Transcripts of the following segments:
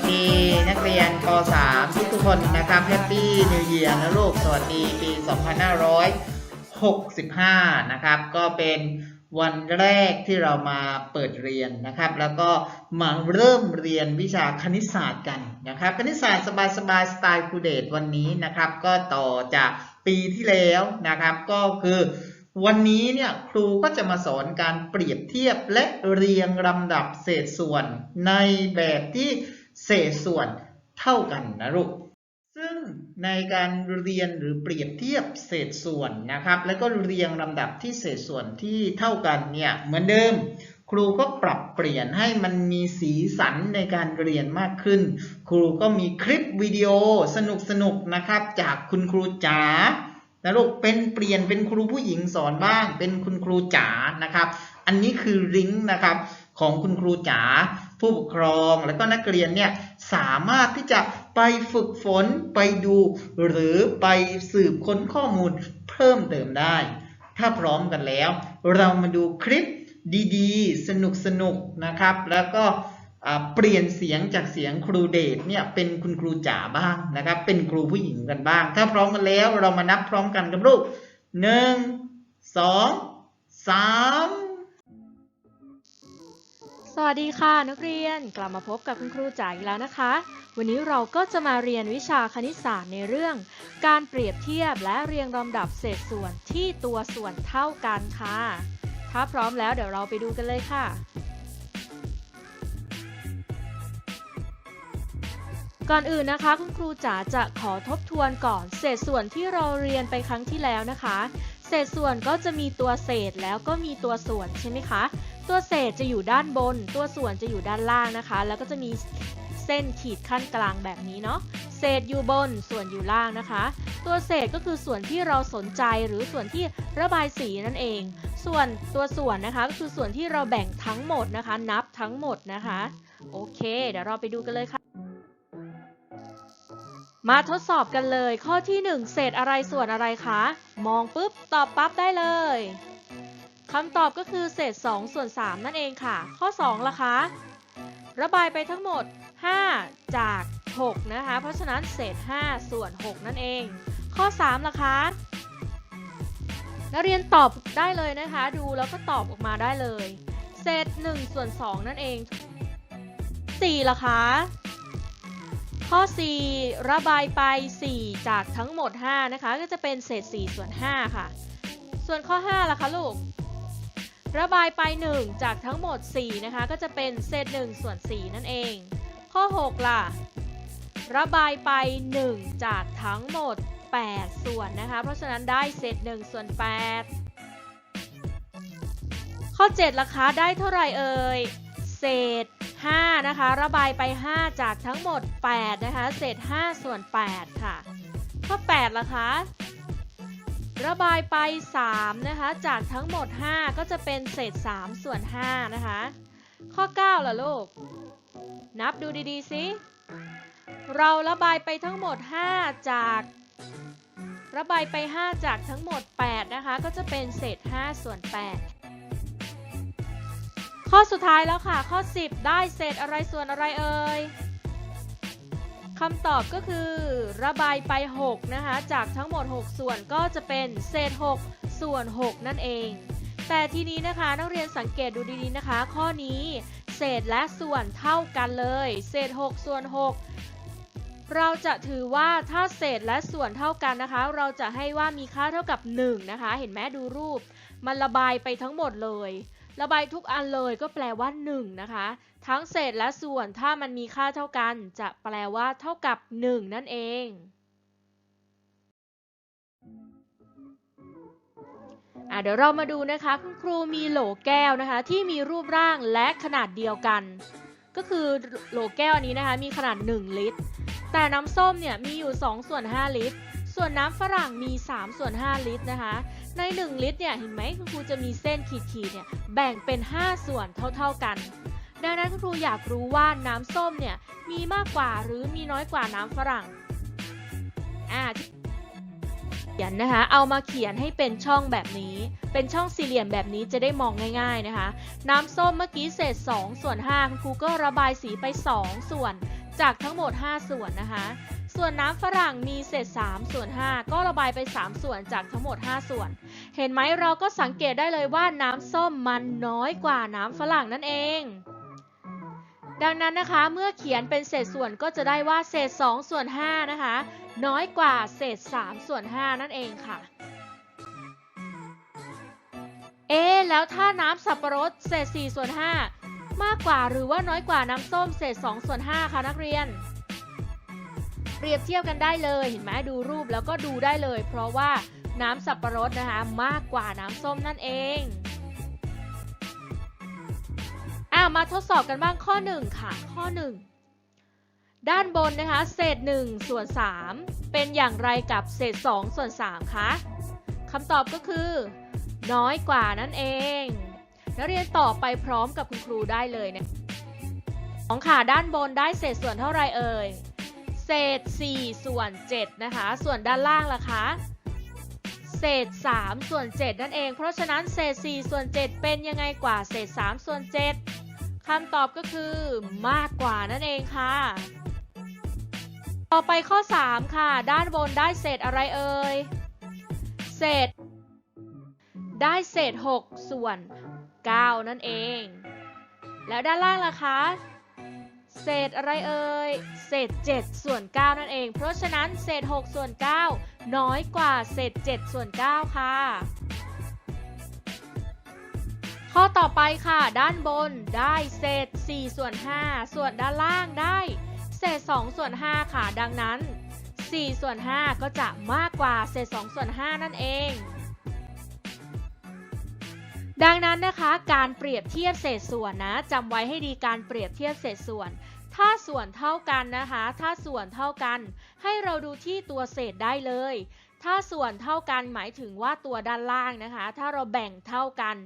วัสดีนักเรียนป .3 ทุกทุกคนนะครับแฮปปี้นิวเยียร์นะลูกสวัสดีปี 2565 นะครับ ก็เป็นวันแรกที่เรามาเปิดเรียนนะครับ แล้วก็มาเริ่มเรียนวิชาคณิตศาสตร์กันนะครับ คณิตศาสตร์สบายๆสไตล์ครูเดทวันนี้นะครับ ก็ต่อจากปีที่แล้วนะครับ ก็คือวันนี้เนี่ยครูก็จะมาสอนการเปรียบเทียบและเรียงลำดับเศษส่วนในแบบที่ เศษส่วนเท่ากันนะลูก ซึ่งในการเรียนหรือเปรียบเทียบเศษส่วนนะครับ แล้วก็เรียงลำดับที่เศษส่วนที่เท่ากันเนี่ยเหมือนเดิม ครูก็ปรับเปลี่ยนให้มันมีสีสันในการเรียนมากขึ้น ครูก็มีคลิปวิดีโอสนุกๆนะครับ จากคุณครูจ๋านะลูกเป็นเปลี่ยนเป็นครูผู้หญิงสอนบ้าง เป็นคุณครูจ๋านะครับ อันนี้คือลิงก์นะครับของคุณครูจ๋า ผู้ปกครองแล้วก็นักเรียนเนี่ยสามารถที่จะไปฝึกฝนไปดู หรือไปสืบค้นข้อมูลเพิ่มเติมได้ ถ้าพร้อมกันแล้ว เรามาดูคลิปดีๆ สนุกๆนะครับ แล้วก็เปลี่ยนเสียงจากเสียงครูเดทเนี่ยเป็นคุณครูจ๋าบ้างนะครับ เป็นครูผู้หญิงกันบ้าง ถ้าพร้อมกันแล้วเรามานับพร้อมกันกับลูกหนึ่งสองสาม สวัสดีค่ะนักเรียนกลับมาพบกับคุณครูจ๋าอีกแล้วนะคะ วันนี้เราก็จะมาเรียนวิชาคณิตศาสตร์ในเรื่อง การเปรียบเทียบและเรียงลำดับเศษส่วนที่ตัวส่วนเท่ากันค่ะ ถ้าพร้อมแล้วเดี๋ยวเราไปดูกันเลยค่ะ ก่อนอื่นนะคะ คุณครูจ๋าจะขอทบทวนก่อนเศษส่วนที่เราเรียนไปครั้งที่แล้วนะคะ เศษส่วนก็จะมีตัวเศษแล้วก็มีตัวส่วนใช่ไหมคะ ตัวเศษจะอยู่ด้านบน ตัวส่วนจะอยู่ด้านล่างนะคะ แล้วก็จะมีเส้นขีดขั้นกลางแบบนี้เนาะ เศษอยู่บน ส่วนอยู่ล่างนะคะ ตัวเศษก็คือส่วนที่เราสนใจหรือส่วนที่ระบายสีนั่นเอง ส่วนตัวส่วนนะคะก็คือส่วนที่เราแบ่งทั้งหมดนะคะ นับทั้งหมดนะคะ โอเค เดี๋ยวเราไปดูกันเลยค่ะ มาทดสอบกันเลยข้อที่ 1 เศษอะไรส่วนอะไรคะ มองปุ๊บ ตอบปั๊บได้เลยคำตอบก็คือเศษ 2 ส่วน 3 นั่นเองค่ะ ข้อ2ล่ะคะ ระบายไปทั้งหมด 5 จาก 6 นะคะ เพราะฉะนั้นเศษ 5 ส่วน 6 นั่นเอง ข้อ3ล่ะคะนักเรียนตอบได้เลยนะคะ ดูแล้วก็ตอบออกมาได้เลย เศษ 1 ส่วน 2 นั่นเอง 4ล่ะคะ ข้อ 4 ระบายไป 4 จากทั้งหมด 5 นะคะ ก็จะเป็นเศษ 4 ส่วน 5 ค่ะ ส่วนข้อ 5 ล่ะคะลูก ระบายไป 1 จากทั้งหมด 4 นะคะ ก็จะเป็นเศษ 1 ส่วน 4 นั่นเอง ข้อ 6 ล่ะ ระบายไป 1 จากทั้งหมด 8 ส่วนนะคะ เพราะฉะนั้นได้เศษ 1 ส่วน 8 ข้อ 7 ล่ะคะ ได้เท่าไหร่เอ่ย เศษ 5 นะคะ ระบายไป 5 จากทั้งหมด 8 นะคะ เศษ 5 ส่วน 8 ค่ะ ข้อ8ล่ะคะ ระบายไป 3 นะคะ จากทั้งหมด 5 ก็จะเป็นเศษ 3 ส่วน 5 นะคะ ข้อ 9ล่ะลูก นับดูดีๆสิเราระบายไปทั้งหมด 5 จาก ระบายไป 5 จากทั้งหมด 8 นะคะ ก็จะเป็นเศษ 5 ส่วน 8 ข้อสุดท้ายแล้วค่ะ ข้อ 10 ได้เศษอะไรส่วนอะไรเอ่ยคำตอบก็คือระบายไป 6 นะคะ จากทั้งหมด 6 ส่วนก็จะเป็นเศษ 6 ส่วน 6 นั่นเอง แต่ทีนี้นะคะนักเรียนสังเกตดูดีๆนะคะ ข้อนี้เศษและส่วนเท่ากันเลย เศษ 6 ส่วน 6 เราจะถือว่าถ้าเศษและส่วนเท่ากันนะคะ เราจะให้ว่ามีค่าเท่ากับ 1 นะคะ เห็นไหมดูรูป มันระบายไปทั้งหมดเลย ระบายทุกอันเลยก็แปลว่า 1 นะคะ ทั้งเศษและส่วนถ้ามันมีค่าเท่ากัน จะแปลว่าเท่ากับ 1 นั่นเอง เดี๋ยวเรามาดูนะคะ คุณครูมีโหลแก้วนะคะ ที่มีรูปร่างและขนาดเดียวกัน ก็คือโหลแก้วอันนี้นะคะ มีขนาด 1 ลิตร แต่น้ำส้มเนี่ยมีอยู่2ส่วน5ลิตร ส่วนน้ำฝรั่งมี3ส่วน5ลิตรนะคะ ใน 1 ลิตรเนี่ยเห็นไหมคุณครูจะมีเส้นขีดๆเนี่ยแบ่งเป็น 5 ส่วนเท่าๆกัน ดังนั้นคุณครูอยากรู้ว่าน้ำส้มเนี่ยมีมากกว่าหรือมีน้อยกว่าน้ำฝรั่งอ่าเขียนนะคะเอามาเขียนให้เป็นช่องแบบนี้ เป็นช่องสี่เหลี่ยมแบบนี้จะได้มองง่าย ๆนะคะ น้ำส้มเมื่อกี้เศษ 2 ส่วน5คุณครูก็ระบายสีไป 2 ส่วน จากทั้งหมด 5 ส่วนนะคะ ส่วนน้ำฝรั่งมีเศษ3ส่วน5ก็ระบายไป 3 ส่วนจากทั้งหมด 5 ส่วน เห็นไหมเราก็สังเกตได้เลยว่าน้ำส้มมันน้อยกว่าน้ำฝรั่งนั่นเอง ดังนั้นนะคะเมื่อเขียนเป็นเศษส่วนก็จะได้ว่าเศษ2ส่วน5นะคะน้อยกว่าเศษ3ส่วน5นั่นเองค่ะเอ๊ะแล้วถ้าน้ำสับปะรดเศษ4ส่วน5มากกว่าหรือว่าน้อยกว่าน้ำส้มเศษ2ส่วน5ค่ะนักเรียน เปรียบเทียบกันได้เลยเห็นไหมดูรูปแล้วก็ดูได้เลย เพราะว่าน้ำสับปะรดนะคะ มากกว่าน้ำส้มนั่นเองอะมาทดสอบกันบ้างข้อ 1 ค่ะ ข้อ 1 ด้านบนนะคะ เศษ 1 ส่วน 3 เป็นอย่างไรกับเศษ 2 ส่วน 3 คะคำตอบก็คือ น้อยกว่านั่นเองนักเรียนตอบไปพร้อมกับคุณครูได้เลยนะของค่ะด้านบนได้เศษส่วนเท่าไรเอ่ย เศษ 4 ส่วน 7 นะคะ ส่วนด้านล่างล่ะคะเศษ 3 ส่วน 7 นั่นเอง เพราะฉะนั้นเศษ 4 ส่วน 7 เป็นยังไงกว่าเศษ 3 ส่วน 7คำตอบก็คือมากกว่านั่นเองค่ะ ต่อไปข้อ 3 ค่ะ ด้านบนได้เศษอะไรเอ่ย เศษ ได้เศษ 6 ส่วน 9 นั่นเอง แล้วด้านล่างล่ะคะ เศษอะไรเอ่ย เศษ 7 ส่วน 9 นั่นเอง เพราะฉะนั้นเศษ 6 ส่วน 9 น้อยกว่าเศษ 7 ส่วน 9 ค่ะ ข้อต่อไปค่ะ ด้านบนได้เศษ 4 ส่วน 5 ส่วนด้านล่างได้ เศษ 2 ส่วน 5 ค่ะ ดังนั้น 4 ส่วน 5 ก็จะมากกว่าเศษ 2 ส่วน 5 นั่นเอง ดังนั้นนะคะการเปรียบเทียบเศษส่วนนะจำไว้ให้ดีการเปรียบเทียบเศษส่วน ถ้าส่วนเท่ากันนะคะ ถ้าส่วนเท่ากัน ให้เราดูที่ตัวเศษได้เลย ถ้าส่วนเท่ากันหมายถึงว่าตัวด้านล่างนะคะ ถ้าเราแบ่งเท่ากัน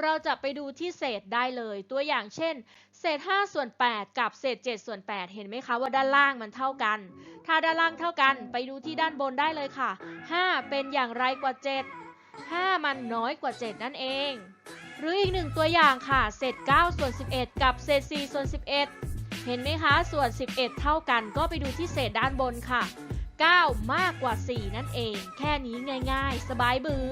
เราจะไปดูที่เศษได้เลย ตัวอย่างเช่น เศษ 5 ส่วน 8 กับเศษ 7 ส่วน 8 เห็นไหมคะว่าด้านล่างมันเท่ากัน ถ้าด้านล่างเท่ากัน ไปดูที่ด้านบนได้เลยค่ะ 5 เป็นอย่างไรกว่า 7 5 มันน้อยกว่า 7 นั่นเอง หรืออีกหนึ่งตัวอย่างค่ะ เศษ 9 ส่วน 11 กับเศษ 4 ส่วน 11 เห็นไหมคะ ส่วน 11 เท่ากันก็ไปดูที่เศษด้านบนค่ะ 9 มากกว่า 4 นั่นเอง แค่นี้ง่าย ๆ สบายบือ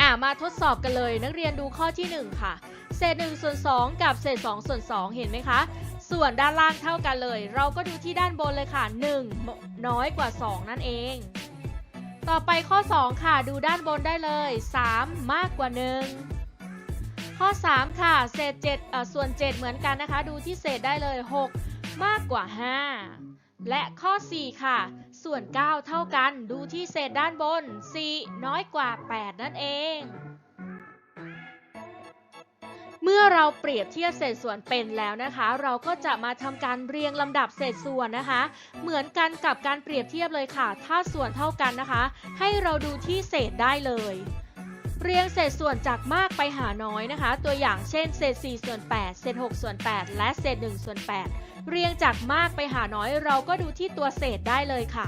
อะมาทดสอบกันเลยนักเรียนดูข้อที่ 1 ค่ะ เศษ1ส่วน2 กับเศษ2ส่วน2 เห็นไหมคะส่วนด้านล่างเท่ากันเลย เราก็ดูที่ด้านบนเลยค่ะ 1 น้อยกว่า 2 นั่นเอง ต่อไปข้อ 2 ค่ะดูด้านบนได้เลย 3 มากกว่า 1 ข้อ 3 ค่ะ เศษ7เอ่อส่วน 7 เหมือนกันนะคะ ดูที่เศษได้เลย 6 มากกว่า 5 และข้อ 4 ค่ะ ส่วน 9 เท่ากัน ดูที่เศษด้านบน 4 น้อยกว่า 8 นั่นเอง เมื่อเราเปรียบเทียบเศษส่วนเป็นแล้วนะคะ เราก็จะมาทำการเรียงลำดับเศษส่วนนะคะ เหมือนกันกับการเปรียบเทียบเลยค่ะ ถ้าส่วนเท่ากันนะคะ ให้เราดูที่เศษได้เลย เรียงเศษส่วนจากมากไปหาน้อยนะคะ ตัวอย่างเช่นเศษ4ส่วน8เศษ6ส่วน8 และเศษ1ส่วน8 เรียงจากมากไปหาน้อย เราก็ดูที่ตัวเศษได้เลยค่ะ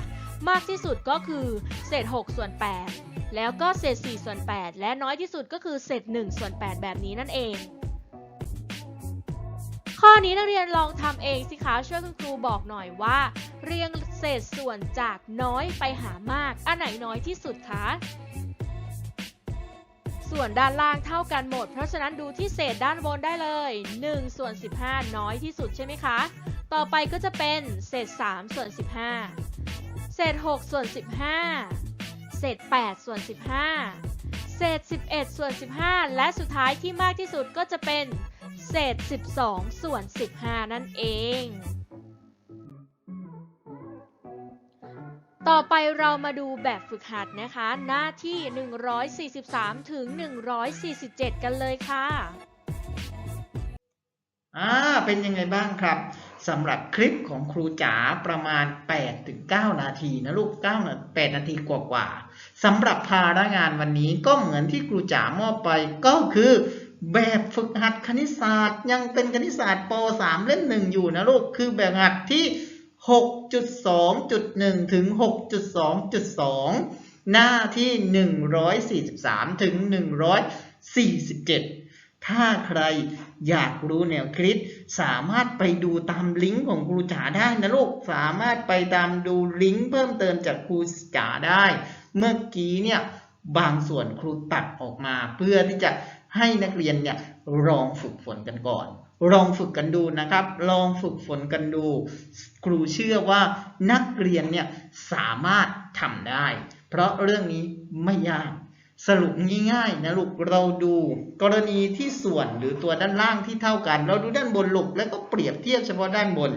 มากที่สุดก็คือเศษ6ส่วน8แล้วก็เศษ4ส่วน8และน้อยที่สุดก็คือเศษ1ส่วน8แบบนี้นั่นเอง ข้อนี้นักเรียนลองทำเองสิคะช่วยคุณครูบอกหน่อยว่า เรียงเศษส่วนจากน้อยไปหามาก อันไหนน้อยที่สุดคะส่วนด้านล่างเท่ากันหมด เพราะฉะนั้นดูที่เศษด้านบนได้เลย1ส่วน15 น้อยที่สุดใช่ไหมคะ ต่อไปก็จะเป็นเศษ3ส่วน15 เศษ6ส่วน15 เศษ8ส่วน15 เศษ 11ส่วน15 และสุดท้ายที่มากที่สุดก็จะเป็น เศษ 12 ส่วน 15 นั่นเอง ต่อไปเรามาดูแบบฝึกหัดนะคะ หน้าที่ 143 ถึง 147 กันเลยค่ะอ่าเป็นยังไงบ้างครับสำหรับคลิปของครูจ๋าประมาณ 8 ถึง 9 นาทีนะลูก9นา8นาทีกว่าๆสำหรับภาระงานวันนี้ก็เหมือนที่ครูจ๋ามอบไปก็คือ แบบฝึกหัดคณิตศาสตร์ ยังเป็นคณิตศาสตร์ป .3 เล่มหนึ่งอยู่นะลูก คือแบบหัดที่ 6.2.1 ถึง 6.2.2 หน้าที่ 143 ถึง 147 ถ้าใครอยากรู้แนวคิดสามารถไปดูตามลิงก์ของครูจ๋าได้นะลูก สามารถไปตามดูลิงก์เพิ่มเติมจากครูจ๋าได้ เมื่อกี้เนี่ยบางส่วนครูตัดออกมาเพื่อที่จะ ให้นักเรียนเนี่ยลองฝึกฝนกันก่อน ลองฝึกกันดูนะครับ ลองฝึกฝนกันดู ครูเชื่อว่านักเรียนเนี่ยสามารถทำได้ เพราะเรื่องนี้ไม่ยาก สรุปง่ายๆนะลูกเราดู กรณีที่ส่วนหรือตัวด้านล่างที่เท่ากัน เราดูด้านบนลูกแล้วก็เปรียบเทียบเฉพาะด้านบน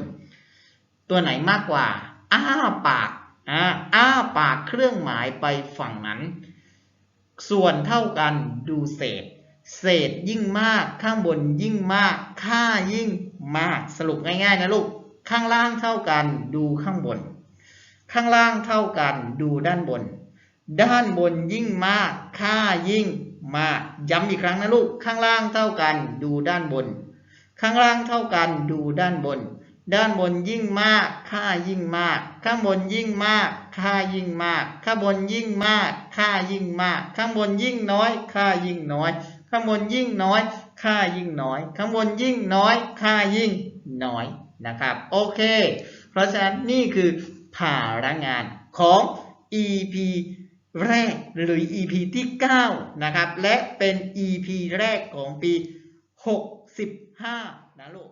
ตัวไหนมากกว่า อ้าปากอ่าอ้าปากเครื่องหมายไปฝั่งนั้น ส่วนเท่ากันดูเศษ เศษยิ่งมากข้างบนยิ่งมาก ค่ายิ่งมากสรุปง่ายๆนะลูก ข้างล่างเท่ากันดูข้างบน ข้างล่างเท่ากันดูด้านบน ด้านบนยิ่งมาก ค่ายิ่งมาก ย้ำอีกครั้งนะลูก ข้างล่างเท่ากันดูด้านบน ข้างล่างเท่ากันดูด้านบน ด้านบนยิ่งมาก ค่ายิ่งมาก ข้างบนยิ่งมาก ค่ายิ่งมาก ข้างบนยิ่งมาก ค่ายิ่งมาก ข้างบนยิ่งน้อย ค่ายิ่งน้อย ข้างบนยิ่งน้อย ค่ายิ่งน้อย ข้างบนยิ่งน้อย ค่ายิ่งน้อยนะครับ โอเค เพราะฉะนั้นนี่คือภาระงานของ EP แรกหรือ EP ที่ 9 นะครับ และเป็น EP แรกของปี 65 นะลูก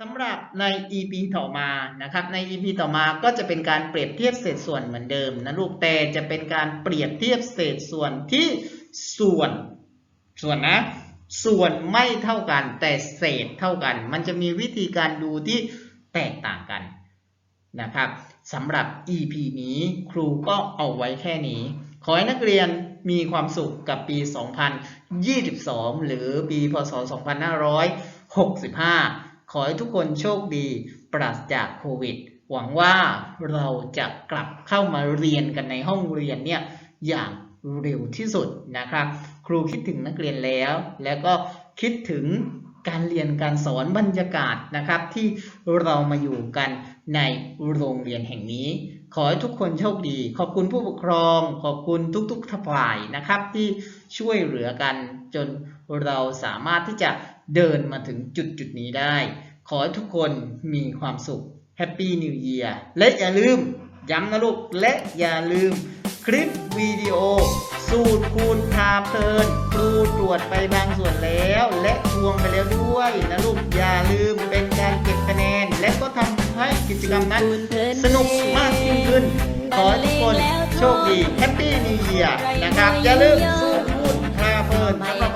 สำหรับใน EP ต่อมานะครับ ใน EP ต่อมาก็จะเป็นการเปรียบเทียบเศษส่วนเหมือนเดิมนะลูกแต่จะเป็นการเปรียบเทียบเศษส่วนที่ส่วน ส่วนนะ ส่วนไม่เท่ากัน แต่เศษเท่ากัน มันจะมีวิธีการดูที่แตกต่างกันนะครับสำหรับ EP นี้ครูก็เอาไว้แค่นี้ ขอให้นักเรียนมีความสุขกับปี 2022 หรือปี พศ 2565 ขอให้ทุกคนโชคดี ปราศจากโควิด หวังว่าเราจะกลับเข้ามาเรียนกันในห้องเรียนเนี่ยอย่างเร็วที่สุดนะครับ ครูคิดถึงนักเรียนแล้ว แล้วก็คิดถึงการเรียนการสอนบรรยากาศนะครับ ที่เรามาอยู่กันในโรงเรียนแห่งนี้ ขอให้ทุกคนโชคดี ขอบคุณผู้ปกครอง ขอบคุณทุกๆฝ่ายนะครับ ที่ช่วยเหลือกันจนเราสามารถที่จะเดินมาถึงจุดจุดนี้ได้ ขอให้ทุกคนมีความสุข Happy New Year และอย่าลืมย้ำนะลูก และอย่าลืมคลิปวิดีโอ สูตรคูณพาเพลินครูตรวจไปบางส่วนแล้ว และทวงไปแล้วด้วยนะลูกอย่าลืมเป็นการเก็บคะแนน และก็ทำให้กิจกรรมนั้นสนุกมากยิ่งขึ้น ขอให้ทุกคนโชคดี Happy New Year นะครับ อย่าลืมสูตรคูณพาเพลินสำหรับ